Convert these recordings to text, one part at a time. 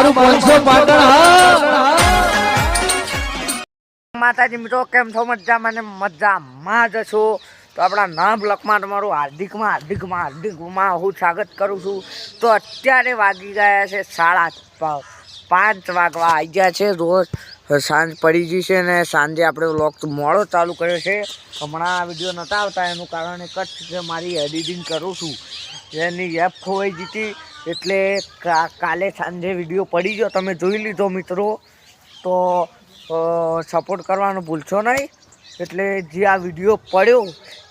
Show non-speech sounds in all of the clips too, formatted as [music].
મારું પાંચસો પાટણ હા માતાજી, મિત્રો, કેમ છો? મજા મને મજામાં જ છો. તો આપણા નામ લખમાં તમારું હાર્દિકમાં હાર્દિકમાં હાર્દિકમાં હું સ્વાગત કરું છું. તો અત્યારે વાગી ગયા છે સાડા પાંચ વાગવા આવી ગયા છે. રોજ સાંજ પડી ગઈ છે ને સાંજે આપણે વ્લોગ મોડો ચાલુ કર્યો છે. હમણાં વીડિયો નહોતા આવતા, એનું કારણ એક જ છે મારી એડિટિંગ કરું છું. એની એપ ખોવાઈ હતી. એટલે કાલે સાંજે વીડિયો પડી ગયો, તમે જોઈ લીધો મિત્રો. તો સપોર્ટ કરવાનું ભૂલશો નહીં. એટલે જે આ વીડિયો પડ્યો,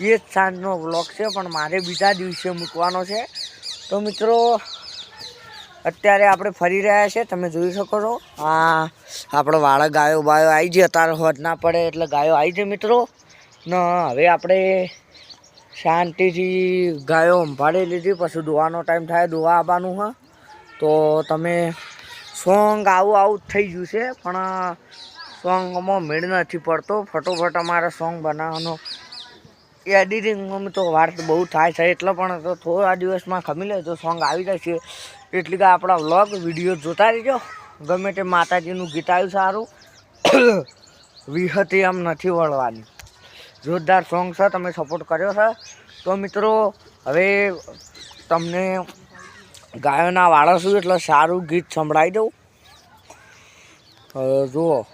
એ જ સાંજનો વ્લોગ છે, પણ મારે બીજા દિવસે મૂકવાનો છે. તો મિત્રો, અત્યારે આપણે ફરી રહ્યા છે, તમે જોઈ શકો છો. આ આપણો વાળા ગાયો બાયો આવી જાય અત્યારે હોજ ના પડે એટલે ગાયો આવી જાય મિત્રો. ને, હવે આપણે શાંતિથી ગાયો સંભાળી લીધી, પછી દુવાનો ટાઈમ થાય, દુવા આવવાનું હા. તો તમે સોંગ આવું આવું થઈ ગયું છે, પણ સોંગમાં મેળ નથી પડતો. ફટોફટ અમારે સોંગ બનાવવાનો. એડિટિંગમાં તો વાર્ત બહુ થાય છે, એટલે પણ તો થોડા દિવસમાં ખમી લે, તો સોંગ આવી જાય છે. એટલે કે આપણા વ્લોગ વીડિયો જોતા રહેજો. ગમે તે માતાજીનું ગીત આવ્યું સારું, [coughs] વિહતી આમ નથી વળવાની. જોરદાર સોંગ છે, તમે સપોર્ટ કર્યો છે. તો મિત્રો, હવે તમને ગાયોના વાળા છું એટલે સારું ગીત સંભળાવી દઉં. જુઓ.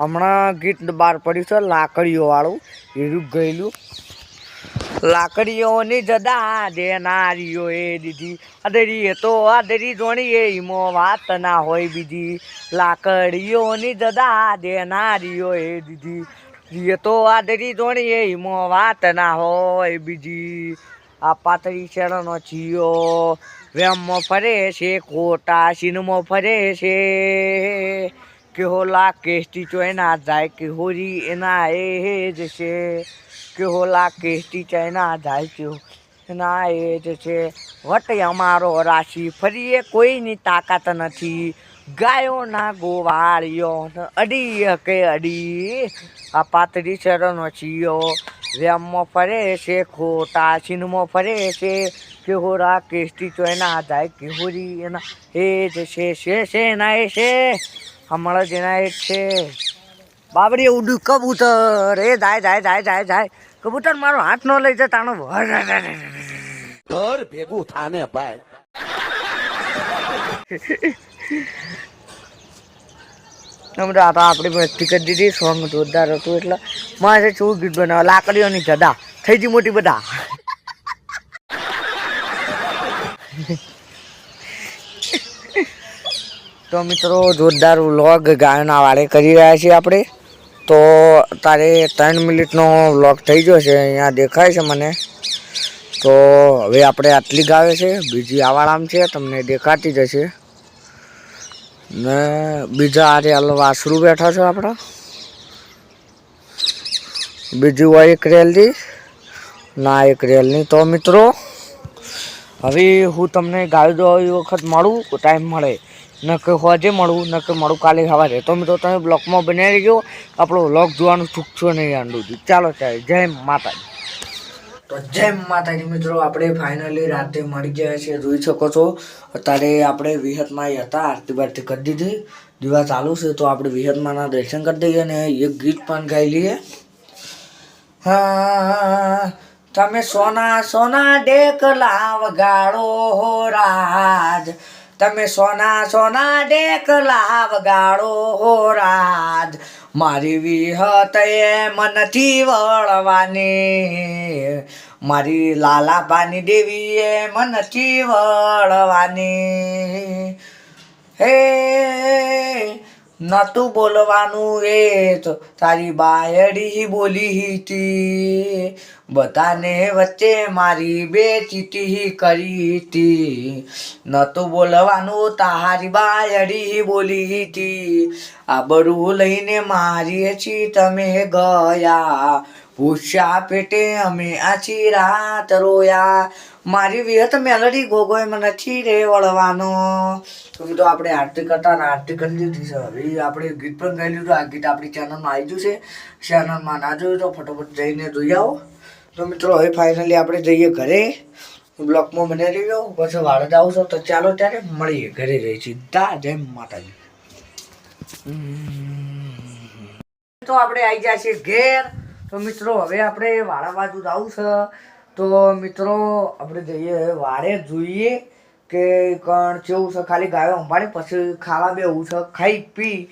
હમણાં ગીત બહાર પડ્યું છે લાકડીઓ વાળું એરું ગયેલું. લાકડીઓની જદા દેનારીઓ એ દીધી. અધરી એ તો અધરી જોણી એ ઈમો વાત ના હોય બીજી. લાકડીઓની જદા દેનારીઓ એ દીધી. એ તો આદરી ધોણી એમાં વાત ના હોય બીજી. આ પાતળી ચરણો ચિયો વેમમાં ફરે છે, ખોટા સીનમાં ફરે છે. કે હોલા કેસ્ટી ચો એના જાય, કે હોરી એના એ જ છે. કે હોલા કેસ્ટી ચોય ના જાય, કે એના એ જ છે. વટ અમારો રાશિ ફરીએ, કોઈની તાકાત નથી. ગાયોના ગોવાળીઓ અડી કે અડી? આ પાતળી ચરણો ચિયો વ્યામમાં ફરે છે ખોટા છીનમાં ફરે છે. કેહોરા કેસ્ટી ચોય ના જાય કેહોરી એના એ જ છે છે છે ના એ છે. હમણાં જ એના એક છે. બાબરી ઉડું કબૂતર. એ જાય જાય જાય જાય જાય. કબૂતર મારો હાથ ન લઈ જાય તાનો ઘર ભેગું થાને ભાઈ. [laughs] તમે આ તો આપણી મસ્તી કરી દીધી સોંગ જોરદાર હતું એટલે મારે શું ગીત બનાવે લાકડીઓની જદા થઈ ગઈ મોટી બધા. તો મિત્રો, જોરદાર વ્લોગ ગાયના વાળે કરી રહ્યા છીએ આપણે. તો તારે ત્રણ મિનિટનો વ્લોગ થઈ ગયો છે, અહીંયા દેખાય છે મને. તો હવે આપણે આટલી ગાવે છે, બીજી આવાળામ છે, તમને દેખાતી જશે. ને બીજા આર્યા હાલ વાસરું બેઠા છે આપણા. બીજું હોય એક રેલની, ના એક રેલની. તો મિત્રો, હવે હું તમને ગાડી દો વખત મળું, ટાઈમ મળે. ન કે હોજે મળું, ન કે મળું કાલે સવારે. તો મિત્રો, તમે બ્લોકમાં બનાવી ગયો આપણો બ્લોક જોવાનું ચૂકશો નહીં આંડું ચાલો ચાલે જય માતાજી. તો જેમ માતાજી મિત્રો, આપણે ફાઇનલી રાતે મળી ગયા છીએ. જોઈ શકો છો, અત્યારે આપણે વિહતમાં હતા, આરતી બારતી કરી દીધી. દીવા ચાલુ છે, તો આપણે વિહતમાંના દર્શન કરી દઈએ અને એક ગીત પણ ગાઈ લઈએ. હા, તમે સોના સોના ડેકલા ગાળો હો રાજ. તમે સોના સોના ડેકલા વગાડો હો રાજ. મારી વિહત એ મનથી વળવાની. મારી લાલાબાની દેવી એ મનથી વળવાની. હે નતું બોલવાનું એ તો તારી બાયડી બોલી હતી. બધાને વચ્ચે મારી બે ચીટી કરી હતી. નતું બોલવાનું, તારી બાયડી બોલી હતી. આ બરું લઈને મારી છી તમે ગયા. પૂછ્યા પેટે અમે આછી રાત રોયા. મારી વિહત મેલડી ગોગોય મને નથી રે વળવાનો. તો કીધું આપણે આરતી કરતા ને આરતી કરી લીધી છે. હવે આપણે ગીત પણ ગાઈ લીધું. આ ગીત આપણી ચેનલમાં આવી ગયું છે. ચેનલમાં ના જોયું તો ફટોફટ જઈને જોઈ આવો. તો મિત્રો, હવે ફાઇનલી આપણે જઈએ ઘરે. બ્લોકમાં બનાવી રહ્યો પછી વાળે જાઉં છું. તો ચાલો ત્યારે મળીએ ઘરે રહી સીધા. જય માતાજી. તો આપણે આવી છીએ ઘેર. તો મિત્રો, હવે આપણે વાળા બાજુ જવું છે. તો મિત્રો, આપણે જઈએ વાળે જોઈએ કે કણ કેવું છે. ખાલી ગાયો સંભાળી, પછી ખાવા બેવું છે. ખાઈ પી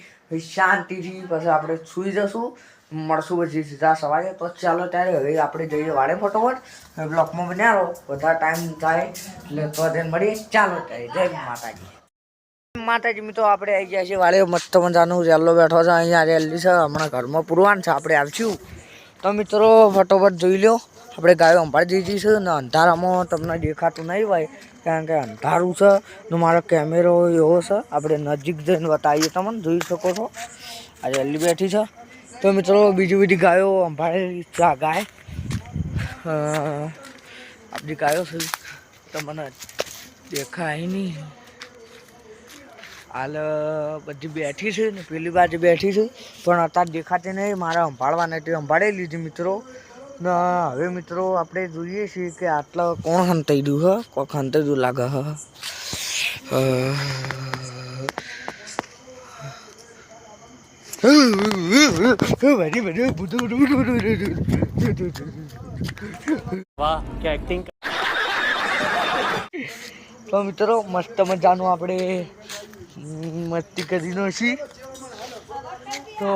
શાંતિથી પછી આપણે સૂઈ જશું. મળશું પછી સીધા સવારે. તો ચાલો ત્યારે હવે આપણે જઈએ વાળે ફટોફટ. બ્લોકમાં બન્યા રહો બધા ટાઈમ થાય એટલે તો તેને મળીએ. ચાલો ત્યારે. જય માતાજી. માતાજી, મિત્રો, આપણે આવી ગયા છીએ વાડે મસ્ત મજાનું રેલો બેઠો છે. અહીંયા રેલી છે. હમણાં ઘરમાં પૂરવાનું છે. આપણે આવશું. તો મિત્રો, ફટોફટ જોઈ લો આપણે ગાયો અંભાળી દીધી છે ને અંધારામાં તમને દેખાતું નહીં હોય, કારણ કે અંધારું છે ને મારો કેમેરો એવો છે. આપણે નજીક જઈને બતાવીએ તમને, જોઈ શકો છો. આ રેલી બેઠી છે. તો મિત્રો, બીજી બધી ગાયો અંભાળી છે ગાય. આપણી ગાયો છે. તમને દેખાય નહીં. હાલ બધી બેઠી છે ને, પેલી બાજુ બેઠી છે. પણ અત્યારે દેખાતી નહીં, મારે સંભાળવા નથી સંભાળી લીધી મિત્રો. ને, હવે મિત્રો, આપણે જોઈએ છીએ કે આટલા કોણ હંતાઈ ગયું હ? કોણ હંતાઈ ગયું લાગે, હ તો મિત્રો, મસ્ત મજાનું આપણે મસ્તી કરી છીએ તો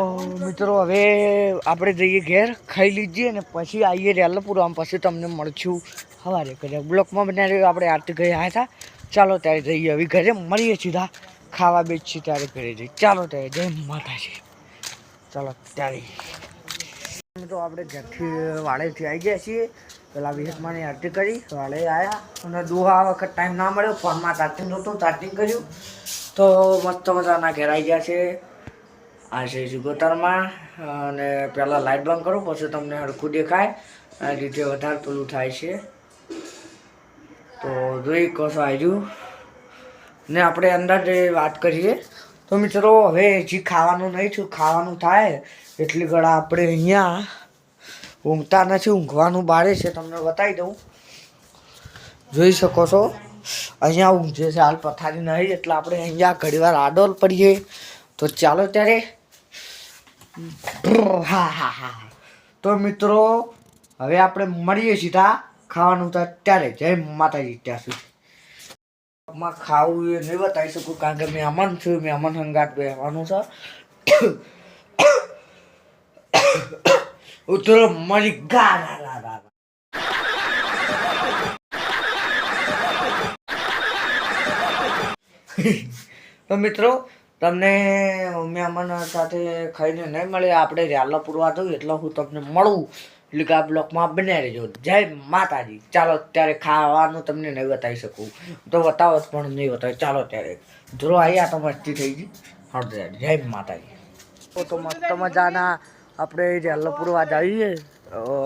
મિત્રો, હવે આપણે જઈએ ઘેર, ખાઈ લીજીએ ને પછી આવીએ રેલપુર પછી તમને મળશું સવારે ઘરે. બ્લોકમાં બનાવી આપણે આરતી ગયા હતા. ચાલો ત્યારે જઈએ હવે ઘરે. મળીએ સીધા ખાવા બેસીએ ત્યારે ઘરે જઈએ. ચાલો ત્યારે. જય માતાજી. ચાલો ત્યારે. તો આપણે ઘરથી વાડેથી આવી ગયા છીએ. પેલા વિહકમાની આરતી કરી, વાડે આવ્યા અને દોહા વખત ટાઈમ ના મળ્યો, ફોનમાં ચાર્જિંગ નહોતું ચાર્જિંગ કર્યું. તો મસ્ત મજાના ઘેર આવી ગયા છે. આ છે જુગોતરમાં. અને પહેલાં લાઇટ બંધ કરું, પછી તમને હરખું દેખાય. આ રીતે વધારે પેલું થાય છે. તો જોઈ કશો આવ્યું ને આપણે અંદર વાત કરીએ તો મિત્રો, હવે હજી ખાવાનું નહીં થયું, ખાવાનું થાય. એટલી ઘડા આપણે અહીંયા ઊંઘતા નથી, ઊંઘવાનું બારે છે, તમને બતાવી દઉં. જોઈ શકો છો, અહીંયા ઊંઘે છે, હાલ પથારી નહીં, એટલે આપણે અહીંયા ઘડીવાર આડોલ પડીએ. તો ચાલો ત્યારે. હા હા હા. તો મિત્રો, હવે આપણે મળીએ સીધા ખાવાનું ત્યારે જય માતાજી, ત્યાં સુધી. માં ખાવું એ નહીં બતાવી શકું, કારણ કે મહેમાન છું મહેમાન હંગાટ બેસવાનું છે. ઉતરો મરી ગા રા રા. તો મિત્રો, તમને મહેમાન સાથે ખાઈને નહીં મળે આપણે રેલા પૂરવા જવું એટલે હું તમને મળું. એટલે કે બ્લોકમાં બને રહેજો. જય માતાજી. ચાલો ત્યારે ખાવાનું તમને નહીં બતાવી શકું. તો બતાવો જ પણ નહીં બતાવે. ચાલો ત્યારે. ધ્રો આવ્યા તો મસ્તી થઈ ગઈ. હા જય માતાજી. તો મસ્ત મજાના આપણે જે પૂરવા જઈએ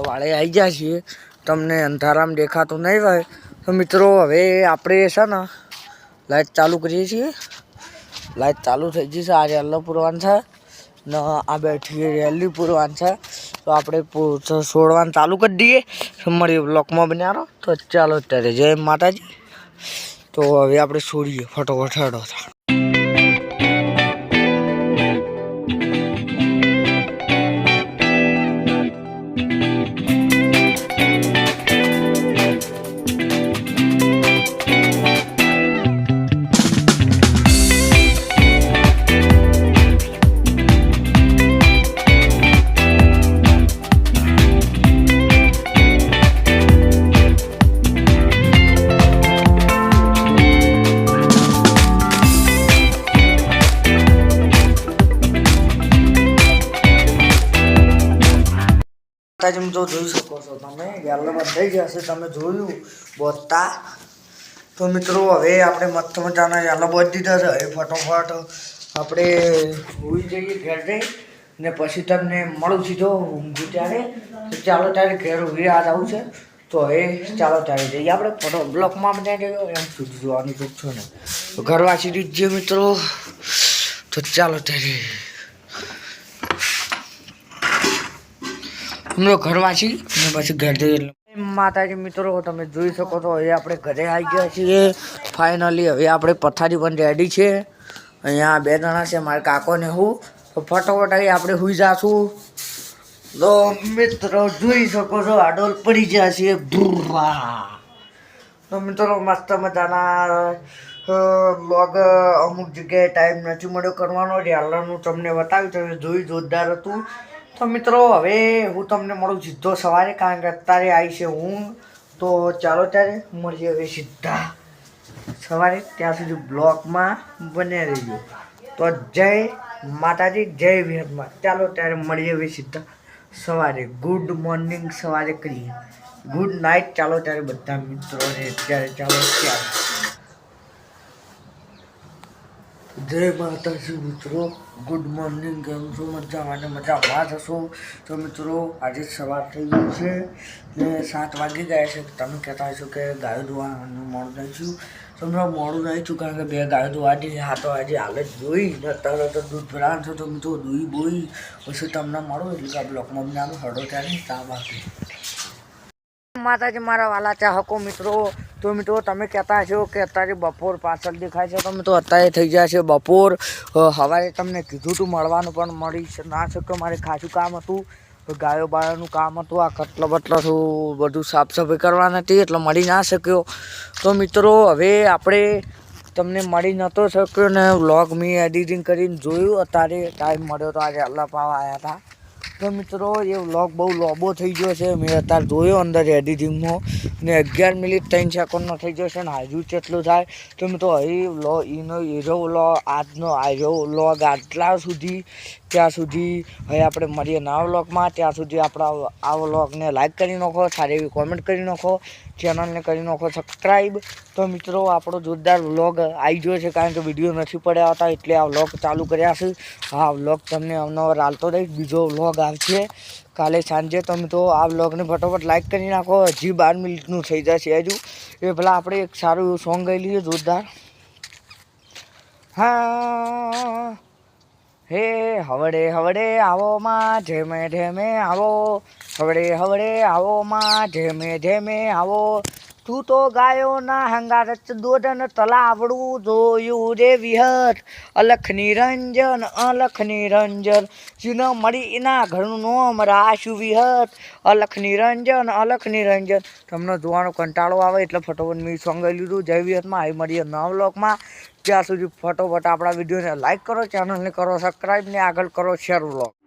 વાળે આવી ગયા છીએ. તમને અંધારામાં દેખાતું નહીં હોય. તો મિત્રો, હવે આપણે છે ને લાઈટ ચાલુ કરીએ છીએ. લાઈટ ચાલુ થઈ ગઈ છે. આજે રેલો છે. ને, આ બેઠી રેલી પૂરવાનું છે. તો આપણે છોડવાનું ચાલુ કરી દઈએ. મળીએ બ્લોકમાં બનાવો તો ચાલો ત્યારે જય માતાજી. તો હવે આપણે છોડીએ ફટોફટ હેડો તો જોઈ શકો છો તમે. ગેલો બંધાઈ જશે તમે જોયું બોતા તો મિત્રો, હવે આપણે મસ્ત મજાના ગેલો બધી દીધા છે. એ ફટોફટ આપણે હોઈ જઈએ ઘેર ને પછી તમને મળું સીધો ઊંઘું ત્યારે. તો ચાલો ત્યારે ઘેર ઊભી આ જવું છે. તો હવે ચાલો ત્યારે જઈએ આપણે. ફોટો બ્લોકમાં બનાવી દેજો એમ સુધી જોવાનું ચૂકશો ને. ઘરવાસી દીધીએ મિત્રો. તો ચાલો ત્યારે હમણાં ઘરમાં છીએ અને પછી ઘર જઈએ. માતાજી મિત્રો, તમે જોઈ શકો છો હવે આપણે ઘરે આવી ગયા છીએ. ફાઇનલી હવે આપણે પથારી પણ રેડી છે. અહીંયા બે જણા છે, મારા કાકોને હું. તો ફટાફટ આવી આપણે સુઈ જાશું. તો મિત્રો, જોઈ શકો છો આડોલ પડી ગયા છીએ. ભૂરવા. તો મિત્રો, મસ્ત મજાના બ્લોગ અમુક જગ્યાએ ટાઈમ નથી મળ્યો કરવાનો. રેલાનું તમને બતાવ્યું તમે જોઈ જોરદાર હતું. તો મિત્રો, હવે હું તમને મળું સીધો સવારે, કારણ કે અત્યારે આવી છે હું તો ચાલો ત્યારે મળીએ હવે સીધા સવારે, ત્યાં સુધી બ્લોકમાં બને રહીજો. તો જય માતાજી, જય વિહતમાં ચાલો ત્યારે મળીએ હવે સીધા સવારે. ગુડ મોર્નિંગ સવારે કરીએ. ગુડ નાઇટ ચાલો ત્યારે બધા મિત્રોને ત્યારે ચાલો ત્યારે જય માતાજી મિત્રો. ગુડ મોર્નિંગ કેમ છો? મજામાં મજા મજામાં હશો? તો મિત્રો, આજે સવાર થઈ ગયું છે ને સાત વાગી ગયા છે. તમે કહેતા હશો કે ગાયો ધોવાનું મોડું નહીં છું તો મિત્રો, મોડું નહીં છું કારણ કે બે ગાયો ધોવાની હા, તો આજે જ જોઈ ને અત્યારે તો દૂધ ભરાણ છો. તો મિત્રો, દૂઈ બોઈ. પછી તમને મળો એટલે કે આ બ્લોકમાં આમ હડો ત્યારે કામ આપી માતાજી, મારા વાલા ચાહકો મિત્રો, તો મિત્રો તમે કહેતા છો કે અત્યારે બપોર પાછળ દેખાય છે. તમે તો અત્યારે થઈ જાય છે બપોર. સવારે તમને કીધું હતું મળવાનું પણ મળી ના શક્યો મારે ખાસું કામ હતું. ગાયો બાયોનું કામ હતું, આ કટલો બટલો શું બધું સાફ સફાઈ કરવાની હતી એટલે મળી ના શક્યો. તો મિત્રો હવે આપણે તમને મળી નહોતો શક્યો ને વ્લોગ મેં એડિટિંગ કરીને જોયું. અત્યારે ટાઈમ મળ્યો તો આજે અલ્લાહ પાવા આવ્યા હતા. તો મિત્રો, એ વ્લોગ બહુ લોબો થઈ ગયો છે. મેં અત્યારે જોયો અંદર એડિટિંગમાં ને. અગિયાર મિનિટ ત્રણ સેકન્ડનો થઈ ગયો છે ને હજુ કેટલું થાય. તો મિત્રો અહીં લો એનો એરો વ્લોગ આજનો આજો વ્લોગ આટલા સુધી, ત્યાં સુધી હવે આપણે મળીએ નવા વ્લોગમાં ત્યાં સુધી આપણા આ વ્લોગને લાઈક કરી નાખો, સારી એવી કોમેન્ટ કરી નાખો. ચેનલને કરી નાખો સબસ્ક્રાઈબ તો મિત્રો, આપણો જોરદાર વ્લોગ આવી ગયો છે કારણ કે વીડિયો નથી પડ્યા હતા, એટલે આ વ્લોગ ચાલુ કર્યા છે. આ વ્લોગ તમને અવનવર હાલતો રહીશ. બીજો વ્લોગ આવશે કાલે સાંજે. તમે તો આ વ્લોગને ફટોફટ લાઈક કરી નાખો. હજી બાર મિનિટનું થઈ જશે હજુ. એ ભલા આપણે એક સારું એવું સોંગ ગાઈ લઈએ, જોરદાર. હા. હે હવડે હવડે આવો માં ઢેમે ઢેમે આવો. હવડે હવડે આવો માં ઢેમે ઢેમે આવો. તું તો ગાયો ના હંગારચ દોડન તલાવડું જોયું રે વિહત અલખ નિરંજન અલખ નિરંજન જીન મળી એના ઘરનું નોમ રાશુ વિહત અલખ નિરંજન અલખ નિરંજન. તમને જોવાનો કંટાળો આવે એટલે ફટોફટ મેં સોંગ લીધું. જય વિહતમાં આવી મળીએ નવ લોકમાં ત્યાં સુધી ફટોફટ આપણા વિડીયોને લાઇક કરો ચેનલને કરો સબસ્ક્રાઈબ ને આગળ કરો શેર વ્લોગ